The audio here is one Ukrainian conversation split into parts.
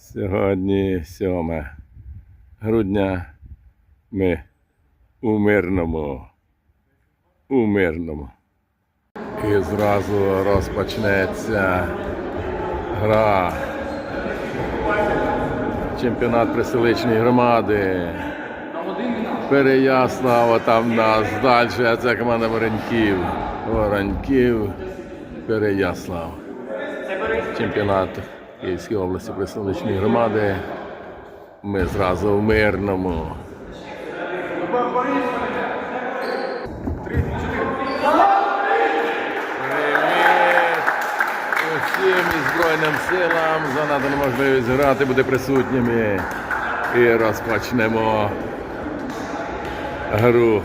Сьогодні 7 грудня. Ми у мирному. У мирному. І зразу розпочнеться гра. Чемпіонат приселичної громади. Переяслава там нас далі, це команда Вороньків. Вороньків, Переяслав. Чемпіонат Київської області представничної громади. Ми зразу в мирному. Усім і Збройним силам за надану можливість грати, бути присутніми. І розпочнемо гру.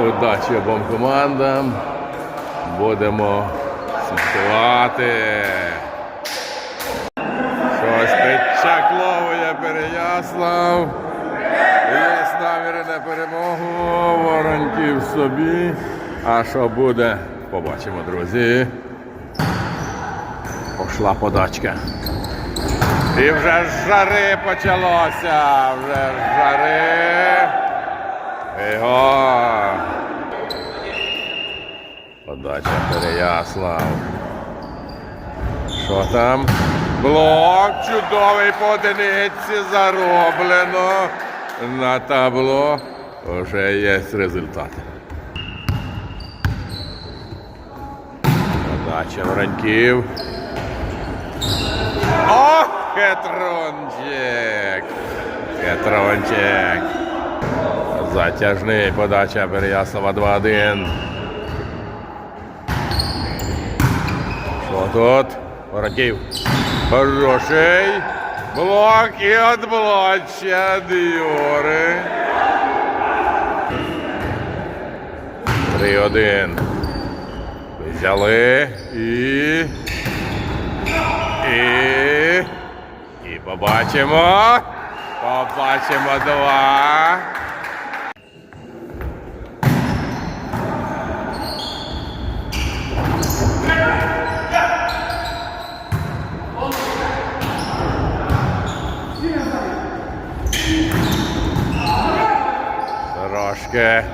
Удачі обом командам. Будемо святкувати. Щось підчакловує Переяслав. Є наміри на перемогу. Вороньків собі. А що буде? Побачимо, друзі. Пошла подачка. І вже жари почалося. Вже жари. Його. Подача Переяслав. Що там? Блок чудовий по одиниці зароблено. На табло вже є результат. Подача Вороньків. О, хитрончик! Хитрончик. Затяжний подача Переяслава 2-1. Що тут? Воронків. Хороший. Блок і отблоччя Дюри. 3-1. Взяли і. І. І побачимо. Побачимо два. Трошки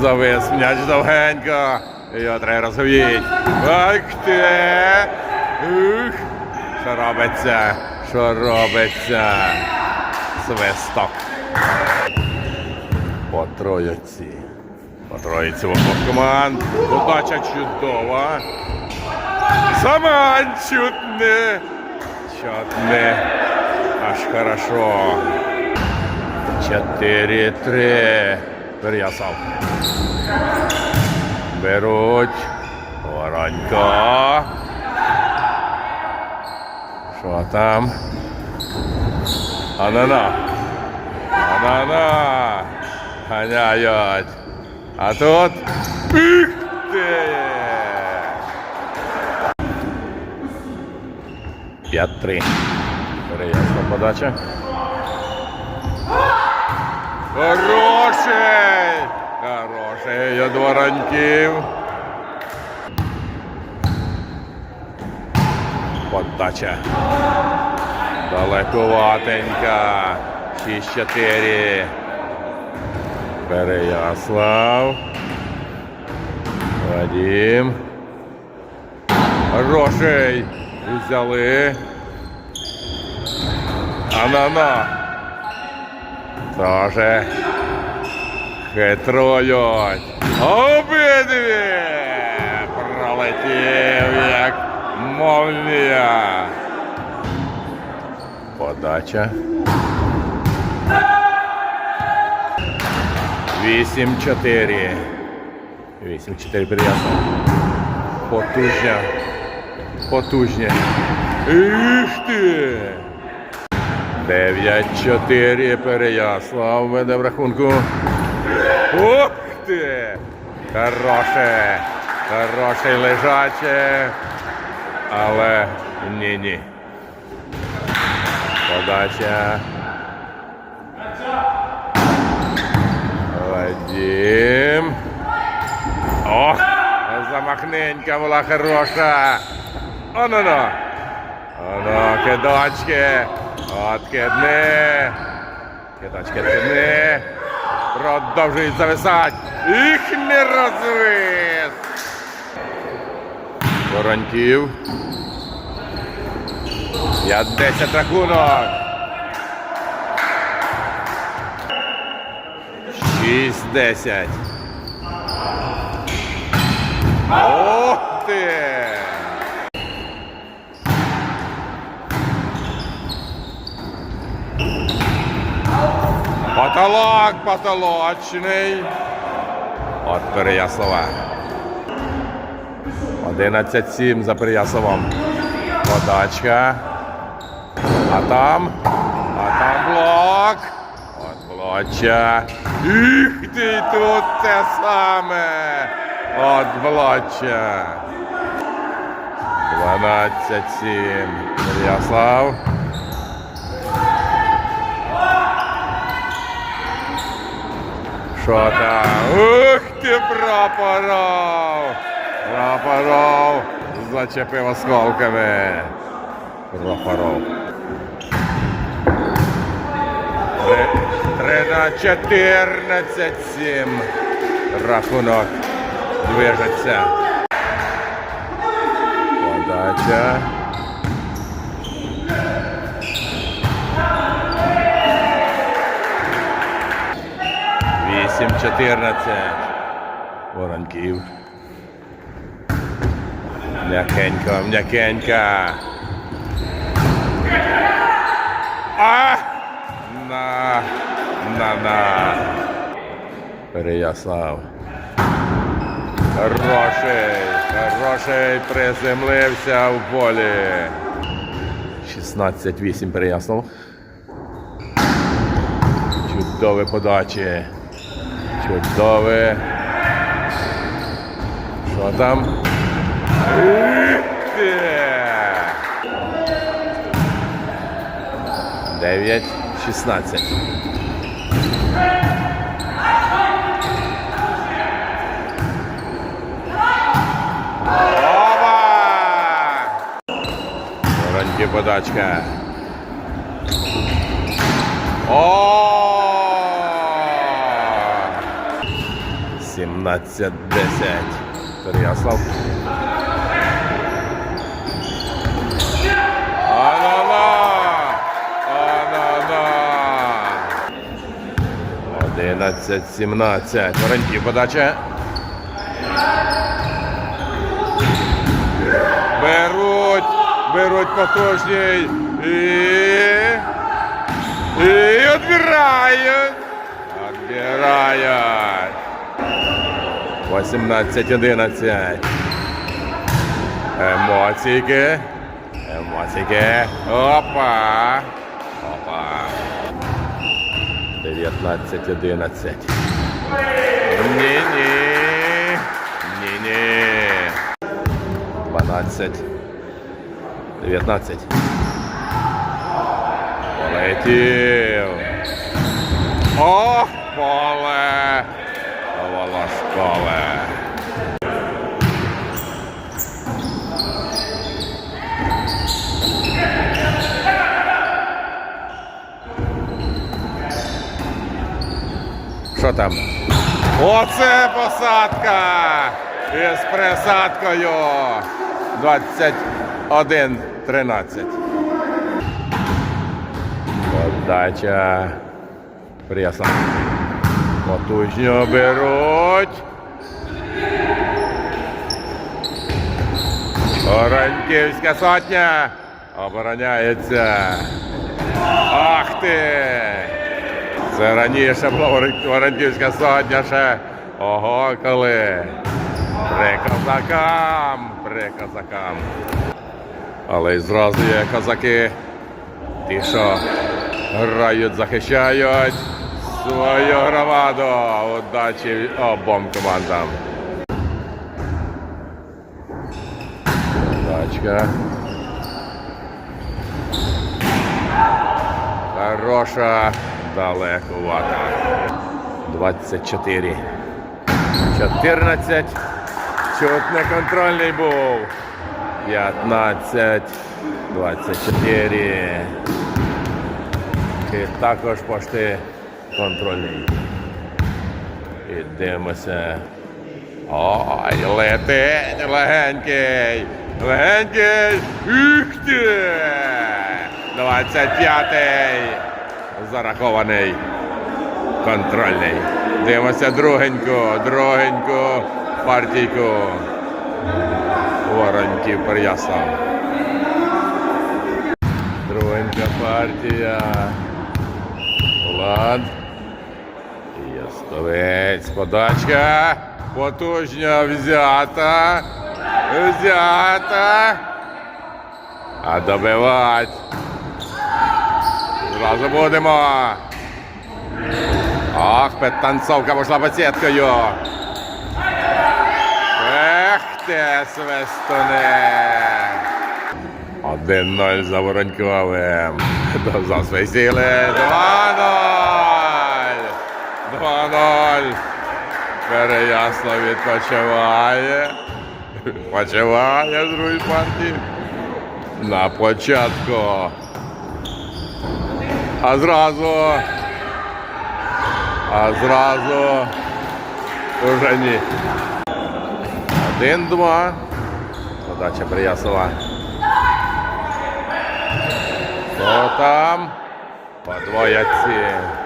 завис м'яч довгенько. Його треба розговіть. Ах ти! Ух! Що робиться? Що робиться? Свисток. По троєці. По троєці в обох команд. Удача чудова. Сама чуть не. Чуть не. Аж хорошо. 4-3. Переясав. Беруть. Воронько. Що там? Анана. Анана. Ганяють. А тут. Ти! 5-3. Переясна подача. Хороший! Хороший від вороньків. Подача. Далековатенька. 6-4. Переяслав. Вадим. Хороший. Взяли. Анана. Тоже хитрують. Обидві пролетів як молнія. Подача. 8-4. 8-4 приятно. Потужня. Потужня. Іш ти! 9-4 Переяслав веде в рахунку. Ух ти! Хороше! Хороше лежаче. Але ні-ні. Подача. Вадим. О! Замахненька була хороша. Оно-но. Оно, кидочки. Откидни. Кидочки, откидни. Продовжують зависати. Їх не розвис. Вороньків. 5-10 рахунок. 6-10. Ох ти! Потолок потолочний. От Переяслава. 11-7 за Переяславом. Подачка. А там. А там блок. От блоча. Їх ти тут те саме. От блоча. 12-7. Переяслав. Що там? Ух ти, прапоров! Прапоров зачепив осколками. Прапоров. Три, три на 14 7 рахунок движеться. Подача. Вісім 14 Воронків. М'якенько, м'якенько. А! На, на, на. Переяслав. Хороший, хороший приземлився в полі. 16-8 Переяслав. Чудові подачі. Чудове. Що там? Ух ти! 9, 16. Оба! Вороньки подачка. О! 17-10. Переяслав. Анана! Анана! 11-17. Вороньки подача. Беруть, беруть потужній. І... І відбирають. Відбирають. 18-11. Емоційки. Емоційки. Опа. Опа. 19-11. Ні-ні. Ні-ні. 12. 19. Полетів. О, поле. Волошкове. Що там? Оце посадка! Із присадкою 21-13. Подача. Преса. Потужньо беруть. Оранківська сотня. Обороняється. Ах ти! Це раніше була Воронківська сотня ще. Ого, коли. При козакам, при козакам. Але й зразу є козаки. Ті, що грають, захищають свою громаду. Удачі обом командам. Удачка. Хороша, далекувата. 24. 14. Чуть не контрольний був. 15. 24. Кит також пошти контрольний. І дивимося. Ой, летить легенький. Легенький. Ти! 25-й. Зарахований. Контрольний. Дивимося другеньку, другеньку партійку. Вороньків Переяслав. Другенька партія. Влад. Ястовець. Подачка. Потужня взята. Взята. А добивать. Зразу будемо. Ах, підтанцовка пішла по сіткою. Ех ти, свистуне. 1-0 за Вороньковим. До за свої сили. 2-0. 2-0. Переяслав відпочиває. Почиває з партій. На початку. А зразу. А зразу. Уже ні. Один-два. Подача Приясова. Хто там? По двояці.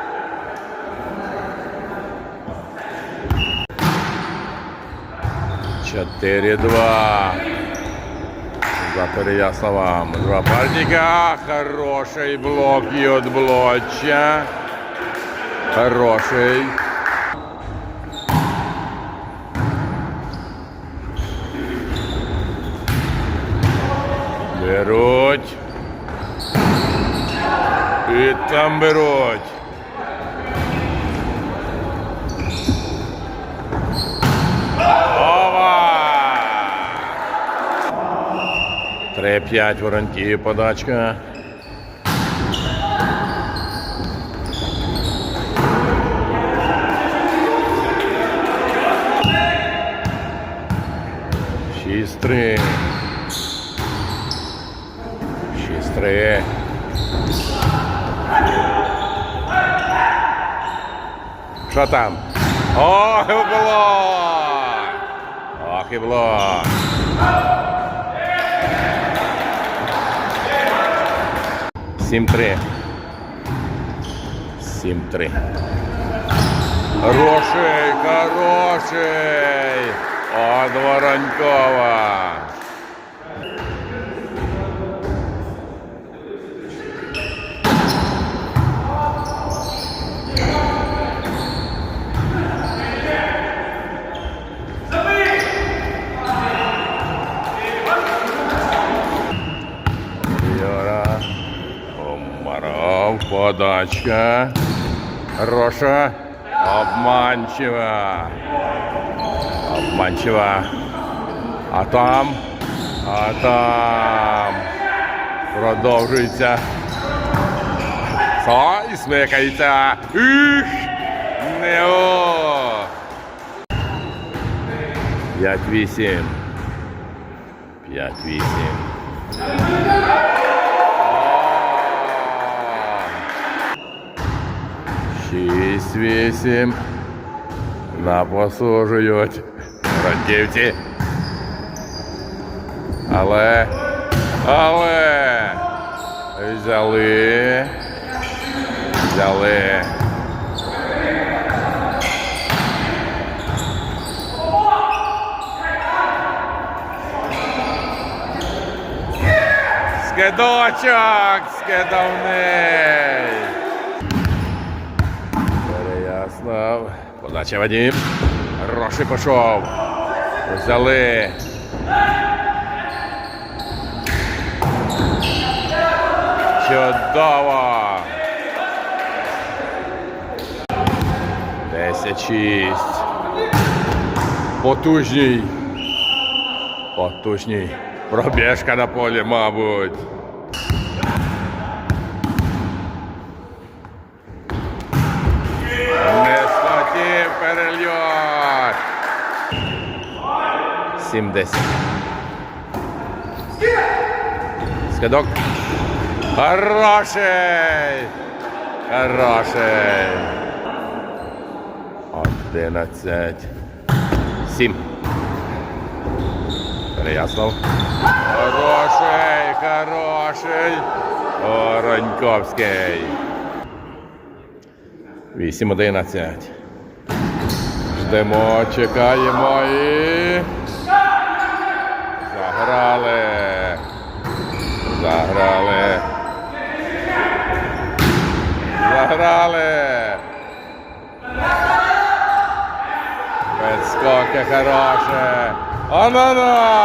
4-2. За Переяславом. Два парника. Хороший блок от Блоча. Хороший. Беруть. и там беруть. 5 воронтів подачка. Шість три. Шість три. Що там? Ох, і було! Ох, і було! 7-3. 7-3. Хороший, хороший. От Воронькова. Подачка. Роша. Обманчива. Обманчива. А там. А там. Продовжується. Со і смикається. Ух! Не о! 5-8. 5-8. Шість вісім. Напослужують франківці. Але. Але. Взяли. Взяли. Скидочок скидовний. Переяслав. Подача Вадим. Роши пішов. Взяли. Чудово. Десять шість. Потужній. Потужній. Пробіжка на полі, мабуть. 70. Скидок. Хороший! Хороший! Одинадцять. Сім. Переяслав. Хороший, хороший. Ороньковський. Вісім одинадцять. Ждемо, чекаємо і. Заграли. Заграли. Підскоки хороше. Анана!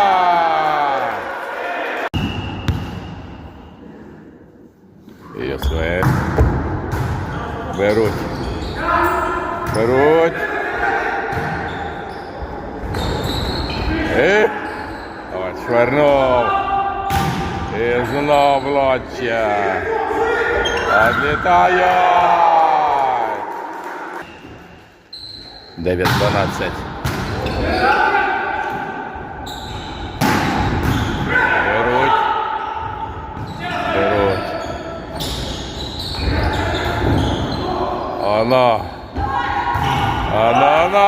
І своє. Беруть. Беруть. І. От швирнув. І знов лоча. Відлітають. 9-12. Беруть. Беруть. Оно. Оно, оно.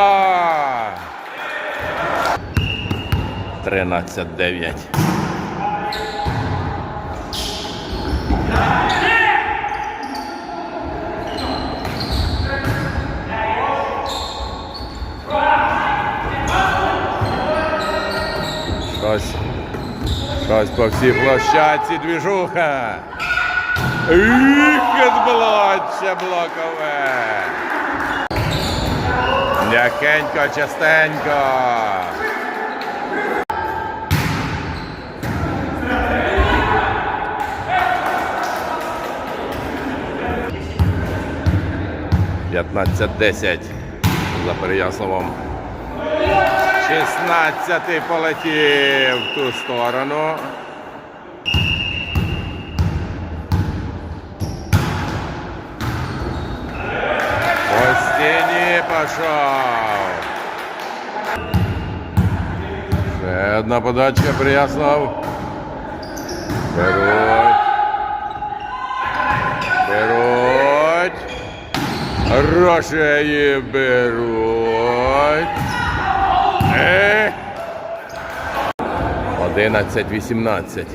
13-9. Щось. По всій площадці двіжуха. Їх відблоччя блокове. М'якенько, частенько. П'ятнадцять десять за Переяславом. 16 полетів в ту сторону. По стіні пішов. Ще одна подачка Прияслав. Беруть. Беруть. Гроші беруть. Е. 11-18.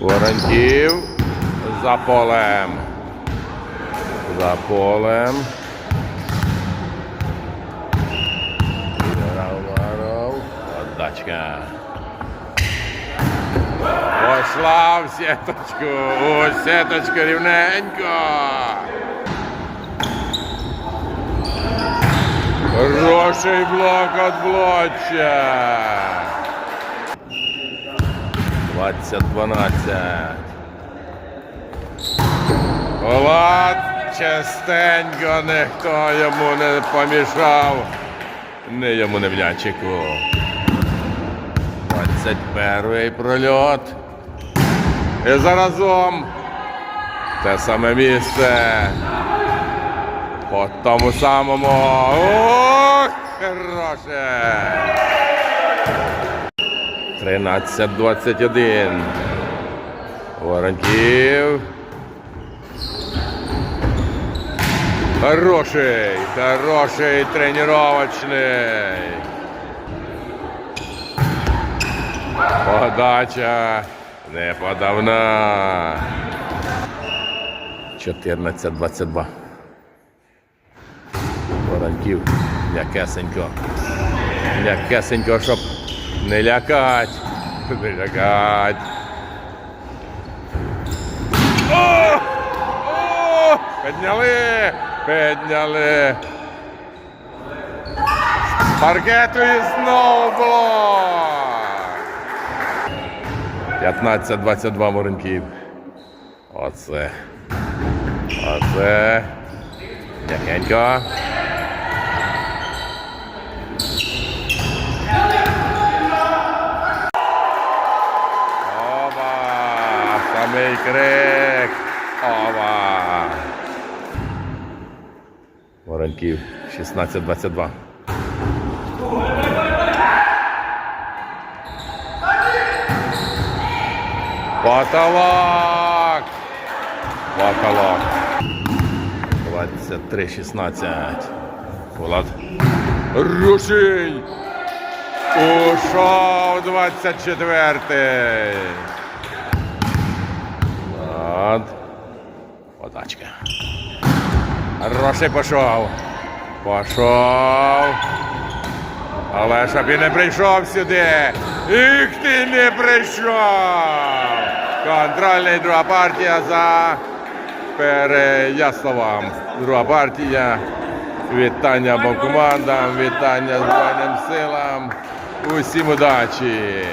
Воронків за полем. За полем. Отдачка. Пошла в сеточку. У сеточку рівненько. Хороший блок от блоча. 20-12. Влад частенько ніхто йому не помішав. Не йому не в м'ячику. 21 прольот. І заразом те саме місце. По тому самому. Ох, хороше. 13-21. Воронків. Хороший, хороший тренировочний. Подача не подавна. 14-22. Воронків. М'якесенько. М'якесенько, щоб не лякать. Не лякать. О! О! Підняли! Підняли! Паркету і знову блок! 15-22 Воронків. Оце. Оце. М'якенько. Крик! Оба! Воронків 16-22. Потолок! Потолок. 23-16. Влад. Рушій! Ушов 24-й. Влад. Подачка. Рушій пішов. Пішов. Але щоб і не прийшов сюди. Їх ти не прийшов. Контрольний друга партія за Переяславом. Друга партія. Вітання обом командам, вітання Збройним силам. Усім удачі!